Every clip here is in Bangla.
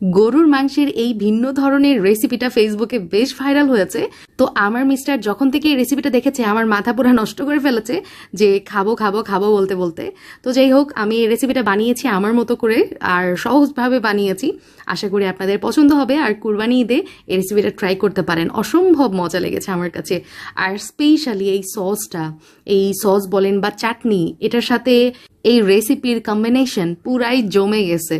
গরুর মাংসের এই ভিন্ন ধরনের রেসিপিটা ফেসবুকে বেশ ভাইরাল হয়েছে। তো আমার মিস্টার যখন থেকে এই রেসিপিটা দেখেছে, আমার মাথা পুরা নষ্ট করে ফেলেছে যে খাব খাব খাব বলতে বলতে। তো যাই হোক, আমি এই রেসিপিটা বানিয়েছি আমার মতো করে আর সহজভাবে বানিয়েছি। আশা করি আপনাদের পছন্দ হবে আর কুরবানি ঈদে এই রেসিপিটা ট্রাই করতে পারেন। অসম্ভব মজা লেগেছে আমার কাছে। আর স্পেশালি এই সসটা এই সস বলেন বা চাটনি, এটার সাথে এই রেসিপির কম্বিনেশন পুরাই জমে গেছে।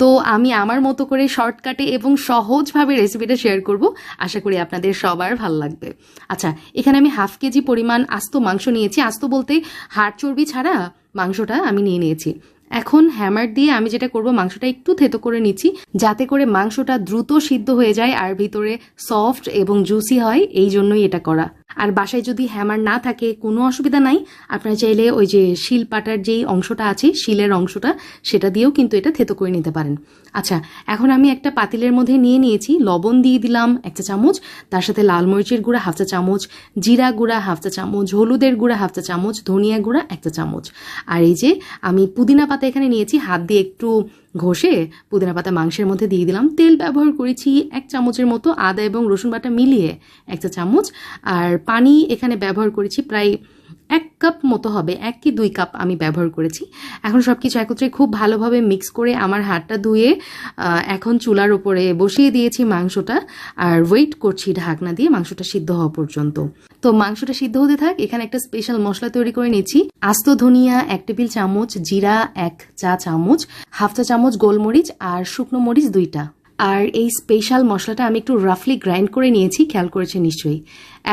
তো আমি আমার মতো করে শর্টকাটে এবং সহজভাবে রেসিপিটা শেয়ার করব। আশা করি আপনাদের সবার ভালো লাগবে। আচ্ছা এখানে আমি হাফ কেজি পরিমাণ আস্ত মাংস নিয়েছি। আস্ত বলতে হাড় চর্বি ছাড়া মাংসটা আমি নিয়ে নিয়েছি। এখন হ্যামার দিয়ে আমি যেটা করব, মাংসটা একটু থেতো করে নিচ্ছি, যাতে করে মাংসটা দ্রুত সিদ্ধ হয়ে যায় আর ভিতরে সফট এবং জুসি হয়, এই জন্যই এটা করা। আর বাসায় যদি হ্যামার না থাকে, কোনো অসুবিধা নাই। আপনারা চাইলে ওই যে শিল পাটার যেই অংশটা আছে, শিলের অংশটা, সেটা দিয়েও কিন্তু এটা থেতো করে নিতে পারেন। আচ্ছা এখন আমি একটা পাতিলের মধ্যে নিয়ে নিয়েছি, লবণ দিয়ে দিলাম একটা চামচ, তার সাথে লাল মরিচের গুঁড়া হাফ চা চামচ, জিরা গুঁড়া হাফ চা চামচ, হলুদের গুঁড়া হাফ চা চামচ, ধনিয়া গুঁড়া একটা চামচ। আর এই যে আমি পুদিনা পাতা এখানে নিয়েছি, হাত দিয়ে একটু ঘষে পুদিনা পাতা মাংসের মধ্যে দিয়ে দিলাম। তেল ব্যবহার করেছি এক চামচের মতো আদা এবং রসুন বাটা মিলিয়ে একটা চামচ। আর পানি এখানে ব্যবহার করেছি প্রায় এক কাপ মতো হবে, এক কি দুই কাপ আমি ব্যবহার করেছি। এখন সব কিছু একত্রে খুব ভালোভাবে মিক্স করে আমার হাতটা ধুয়ে এখন চুলার উপরে বসিয়ে দিয়েছি মাংসটা আর ওয়েট করছি ঢাকনা দিয়ে মাংসটা সিদ্ধ হওয়া পর্যন্ত। তো মাংসটা সিদ্ধ হতে থাক, এখানে একটা স্পেশাল মশলা তৈরি করে নিচ্ছি। আস্ত ধনিয়া, এক টেবিল চামচ, জিরা, এক চা চামচ, হাফ চা চামচ গোলমরিচ আর শুকনো মরিচ দুইটা। আর এই স্পেশাল মশলাটা আমি একটু রাফলি গ্রাইন্ড করে নিয়েছি, খেয়াল করেছে নিশ্চয়ই।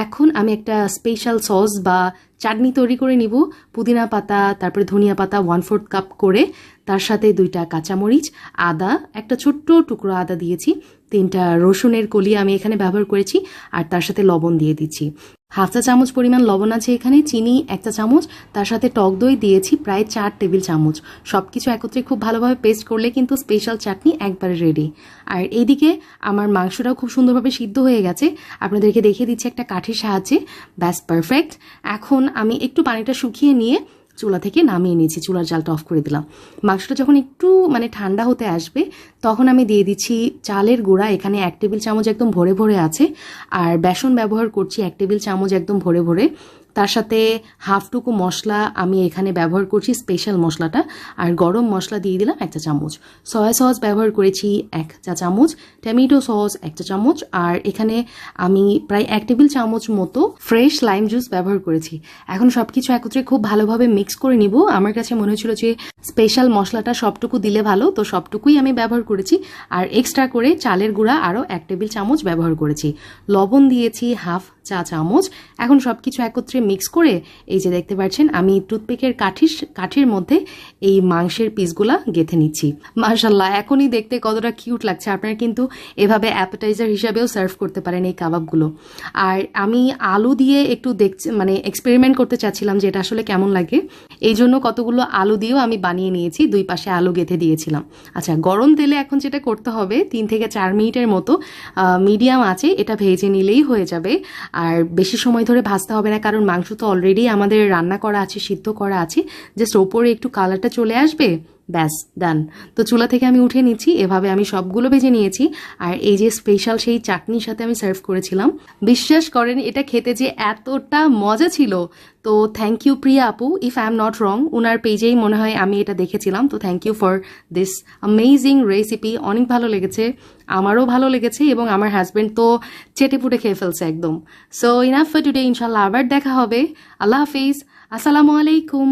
এখন আমি একটা স্পেশাল সস বা চাটনি তৈরি করে নিব। পুদিনা পাতা, তারপরে ধনিয়া পাতা ওয়ান ফোর্থ কাপ করে, তার সাথে দুইটা কাঁচামরিচ, আদা, একটা ছোট্ট টুকরো আদা দিয়েছি, তিনটা রসুনের কলি আমি এখানে ব্যবহার করেছি, আর তার সাথে লবণ দিয়ে দিচ্ছি। হাফ চা চামচ পরিমাণ লবণ আছে এখানে, চিনি একটা চামচ, তার সাথে টক দই দিয়েছি প্রায় চার টেবিল চামচ। সব কিছু একত্রে খুব ভালোভাবে পেস্ট করলে কিন্তু স্পেশাল চাটনি একবারে রেডি। আর এইদিকে আমার মাংসটাও খুব সুন্দরভাবে সিদ্ধ হয়ে গেছে। আপনাদেরকে দেখিয়ে দিচ্ছি একটা কাঠের সাহায্যে। ব্যাস, পারফেক্ট। এখন আমি একটু পানিটা শুকিয়ে নিয়ে চুলা থেকে নামিয়ে নিয়েছি, চুলার জালটা অফ করে দিলাম। মাংসটা যখন একটু মানে ঠান্ডা হতে আসবে, তখন আমি দিয়ে দিচ্ছি চালের গুঁড়া। এখানে এক টেবিল চামচ একদম ভরে ভরে আছে, আর বেসন ব্যবহার করছি এক টেবিল চামচ একদম ভরে ভরে। তার সাথে হাফটুকু মশলা আমি এখানে ব্যবহার করছি স্পেশাল মশলাটা। আর গরম মশলা দিয়ে দিলাম একটা চামচ। সয়া সস ব্যবহার করেছি এক চা চামচ টমেটো সস একটা চামচ। আর এখানে আমি প্রায় এক টেবিল চামচ মতো ফ্রেশ লাইম জুস ব্যবহার করেছি। এখন সব কিছু একত্রে খুব ভালোভাবে মিক্স করে নিব। আমার কাছে মনে হচ্ছিল যে স্পেশাল মশলাটা সবটুকু দিলে ভালো, তো সবটুকুই আমি ব্যবহার করেছি। আর এক্সট্রা করে চালের গুঁড়া আরও এক টেবিল চামচ ব্যবহার করেছি। লবণ দিয়েছি হাফ চা, চামচ। এখন সব কিছু একত্রে মিক্স করে এই যে দেখতে পাচ্ছেন, আমি টুথপিকের কাঠির কাঠির মধ্যে এই মাংসের পিসগুলা গেথে নিচ্ছি। মার্শাল্লাহ এখনই দেখতে কতটা কিউট লাগছে। আপনারা কিন্তু এভাবে অ্যাপেটাইজার হিসাবেও সার্ভ করতে পারেন এই কাবাবগুলো। আর আমি আলু দিয়ে একটু দেখছি মানে এক্সপেরিমেন্ট করতে চাচ্ছিলাম যে এটা আসলে কেমন লাগে। এই জন্য কতগুলো আলু দিয়েও আমি বানিয়ে নিয়েছি, দুই পাশে আলু গেথে দিয়েছিলাম। আচ্ছা গরম তেলে এখন যেটা করতে হবে, তিন থেকে চার মিনিটের মতো মিডিয়াম আছে, এটা ভেজে নিলেই হয়ে যাবে। আর বেশি সময় ধরে ভাজতে হবে না, কারণ মাংস তো অলরেডি আমাদের রান্না করা আছে, সিদ্ধ করা আছে। জাস্ট ওপরে একটু কালারটা চলে আসবে। ব্যাস ডান তো চুলা থেকে আমি উঠে নিচ্ছি, এভাবে আমি সবগুলো ভেজে নিয়েছি। আর এই যে স্পেশাল সেই চাটনির সাথে আমি সার্ভ করেছিলাম। বিশ্বাস করেন, এটা খেতে যে এতটা মজা ছিল। তো থ্যাংক ইউ প্রিয়া আপু if I am not wrong ওনার পেজেই মনে হয় আমি এটা দেখেছিলাম। তো thank you for this amazing recipe অনেক ভালো লেগেছে। আমারও ভালো লেগেছে এবং আমার হাজব্যান্ড তো চেটে পুটে খেয়ে ফেলছে একদম। সো ইনাফ ফর টুডে ইনশাল্লাহ আবার দেখা হবে। আল্লাহ হাফিজ। আসসালামু আলাইকুম।